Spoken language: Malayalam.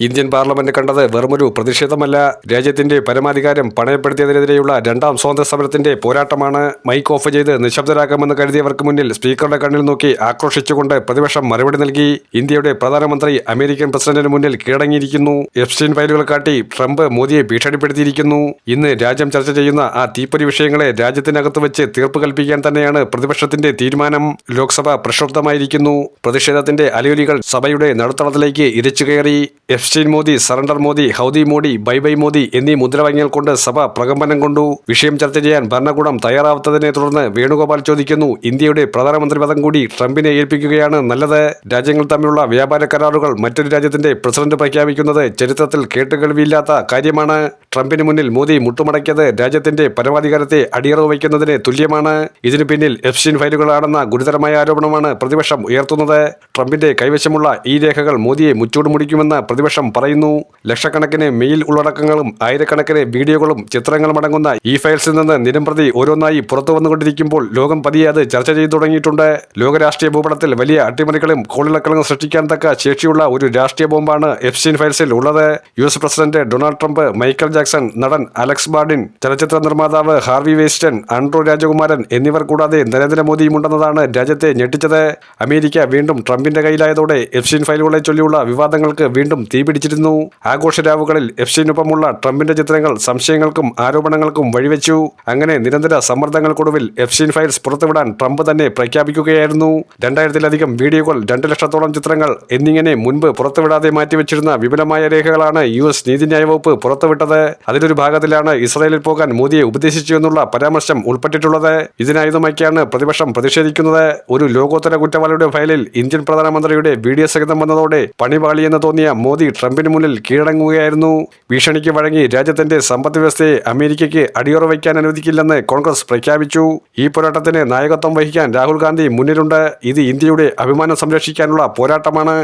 ഇന്ത്യൻ പാർലമെന്റ് കണ്ടത് വെറുമൊരു പ്രതിഷേധമല്ല. രാജ്യത്തിന്റെ പരമാധികാരം പണയപ്പെടുത്തിയതിനെതിരെയുള്ള രണ്ടാം സ്വാതന്ത്ര്യ സമരത്തിന്റെ പോരാട്ടമാണ് മൈക്ക് ഓഫ് ചെയ്ത് നിശബ്ദരാക്കാമെന്ന് കരുതിയവർക്ക് മുന്നിൽ സ്പീക്കറുടെ കണ്ണിൽ നോക്കി ആക്രോശിച്ചുകൊണ്ട് പ്രതിപക്ഷം മറുപടി നൽകി. ഇന്ത്യയുടെ പ്രധാനമന്ത്രി അമേരിക്കൻ പ്രസിഡന്റിന് മുന്നിൽ കീഴടങ്ങിയിരിക്കുന്നു. എഫ്സ്റ്റീൻ ഫയലുകൾ കാട്ടി ട്രംപ് മോദിയെ ഭീഷണിപ്പെടുത്തിയിരിക്കുന്നു. ഇന്ന് രാജ്യം ചർച്ച ചെയ്യുന്ന ആ തീപ്പൊരി വിഷയങ്ങളെ രാജ്യത്തിനകത്ത് വെച്ച് തീർപ്പ് കൽപ്പിക്കാൻ തന്നെയാണ് പ്രതിപക്ഷത്തിന്റെ തീരുമാനം. ലോക്സഭ പ്രക്ഷുബ്ധമായിരിക്കുന്നു. പ്രതിഷേധത്തിന്റെ അലയൊലികൾ സഭയുടെ നടുത്തളത്തിലേക്ക് ഇരച്ചു കയറി. Epstein Modi surrender Modi howdy Modi bye bye Modi എന്നീ മുദ്രാവാക്യങ്ങൾ കൊണ്ട് സഭ പ്രകമ്പനം കൊണ്ടു. വിഷയം ചർച്ച ചെയ്യാൻ ഭരണകൂടം തയ്യാറാവാത്തതിനെ തുടർന്ന് വേണുഗോപാൽ ചോദിക്കുന്നു. ഇന്ത്യയുടെ പ്രധാനമന്ത്രി പദം കൂടി ട്രംപിനെ ഏൽപ്പിക്കുകയാണ് നല്ലത്. രാജ്യങ്ങൾ തമ്മിലുള്ള വ്യാപാര കരാറുകൾ മറ്റൊരു രാജ്യത്തിന്റെ പ്രസിഡന്റ് പ്രഖ്യാപിക്കുന്നത് ചരിത്രത്തിൽ കേട്ടുകേൾവിയില്ലാത്ത കാര്യമാണ്. ട്രംപിന് മുന്നിൽ മോദി മുട്ടുമടക്കിയത് രാജ്യത്തിന്റെ പരമാധികാരത്തെ അടിയറവ് വയ്ക്കുന്നതിന് തുല്യമാണ്. ഇതിനു പിന്നിൽ എഫ്സ്റ്റീൻ ഫയലുകളാണെന്ന ഗുരുതരമായ ആരോപണമാണ് പ്രതിപക്ഷം ഉയർത്തുന്നത്. ട്രംപിന്റെ കൈവശമുള്ള ഈ രേഖകൾ മോദിയെ മുച്ചൂട് മുടിക്കുമെന്ന് പ്രതിപക്ഷം പറയുന്നു ലക്ഷക്കണക്കിന് മെയിൽ ഉള്ളടക്കങ്ങളും ആയിരക്കണക്കിന് വീഡിയോകളും ചിത്രങ്ങളും അടങ്ങുന്ന ഈ ഫയൽസിൽ നിന്ന് നിരംപ്രതി ഓരോന്നായി പുറത്തു വന്നുകൊണ്ടിരിക്കുമ്പോൾ ലോകം പതിയെ അത് ചർച്ച ചെയ്തു തുടങ്ങിയിട്ടുണ്ട്. ലോകരാഷ്ട്രീയ ഭൂപടത്തിൽ വലിയ അട്ടിമറികളും കോളിളക്കളും സൃഷ്ടിക്കാൻ തക്ക ശേഷിയുള്ള ഒരു രാഷ്ട്രീയ ബോംബാണ് എഫ്സീൻ ഫയൽസിൽ ഉള്ളത്. U S president Donald Trump Michael Jackson നടൻ അലക്സ് ബാർഡിൻ ചലച്ചിത്ര നിർമ്മാതാവ് ഹാർവി വേസ്റ്റൻ ആൻഡ്രോ രാജകുമാരൻ എന്നിവർ കൂടാതെ നരേന്ദ്രമോദിയും ഉണ്ടെന്നതാണ് രാജ്യത്തെ ഞെട്ടിച്ചത്. അമേരിക്ക വീണ്ടും ട്രംപിന്റെ കയ്യിലായതോടെ എഫ്സീൻ ഫയലുകളെ ചൊല്ലിയുള്ള വിവാദങ്ങൾക്ക് വീണ്ടും തീപിടിച്ചിരുന്നു ആഘോഷരാവുകളിൽ എഫ്സ്റ്റീനൊപ്പമുള്ള ട്രംപിന്റെ ചിത്രങ്ങൾ സംശയങ്ങൾക്കും ആരോപണങ്ങൾക്കും വഴിവെച്ചു. അങ്ങനെ നിരന്തര സമ്മർദ്ദങ്ങൾക്കൊടുവിൽ എഫ്സിൻ ഫയൽസ് പുറത്തുവിടാൻ ട്രംപ് തന്നെ പ്രഖ്യാപിക്കുകയായിരുന്നു. രണ്ടായിരത്തിലധികം വീഡിയോകൾ രണ്ട് ലക്ഷത്തോളം ചിത്രങ്ങൾ എന്നിങ്ങനെ മുൻപ് പുറത്തുവിടാതെ മാറ്റിവെച്ചിരുന്ന വിപുലമായ രേഖകളാണ് യു എസ് നീതിന്യായ വകുപ്പ് പുറത്തുവിട്ടത്. അതിലൊരു ഭാഗത്തിലാണ് ഇസ്രായേലിൽ പോകാൻ മോദിയെ ഉപദേശിച്ചു എന്നുള്ള പരാമർശം ഉൾപ്പെട്ടിട്ടുള്ളത്. ഇതിനായുധമാക്കിയാണ് പ്രതിപക്ഷം പ്രതിഷേധിക്കുന്നത്. ഒരു ലോകോത്തര കുറ്റവാളിയുടെ ഫയലിൽ ഇന്ത്യൻ പ്രധാനമന്ത്രിയുടെ വീഡിയോ സഹിതം വന്നതോടെ പണിപാളിയെന്ന് തോന്നിയ മോദി ട്രംപിന് മുന്നിൽ കീഴടങ്ങുകയായിരുന്നു. ഭീഷണിക്ക് വഴങ്ങി രാജ്യത്തിന്റെ സമ്പദ് വ്യവസ്ഥയെ അമേരിക്കയ്ക്ക് അടിയുറ വയ്ക്കാൻ അനുവദിക്കില്ലെന്ന് കോൺഗ്രസ് പ്രഖ്യാപിച്ചു. ഈ പോരാട്ടത്തിന് നായകത്വം വഹിക്കാൻ രാഹുൽ ഗാന്ധി മുന്നിലുണ്ട്. ഇത് ഇന്ത്യയുടെ അഭിമാനം സംരക്ഷിക്കാനുള്ള പോരാട്ടമാണ്.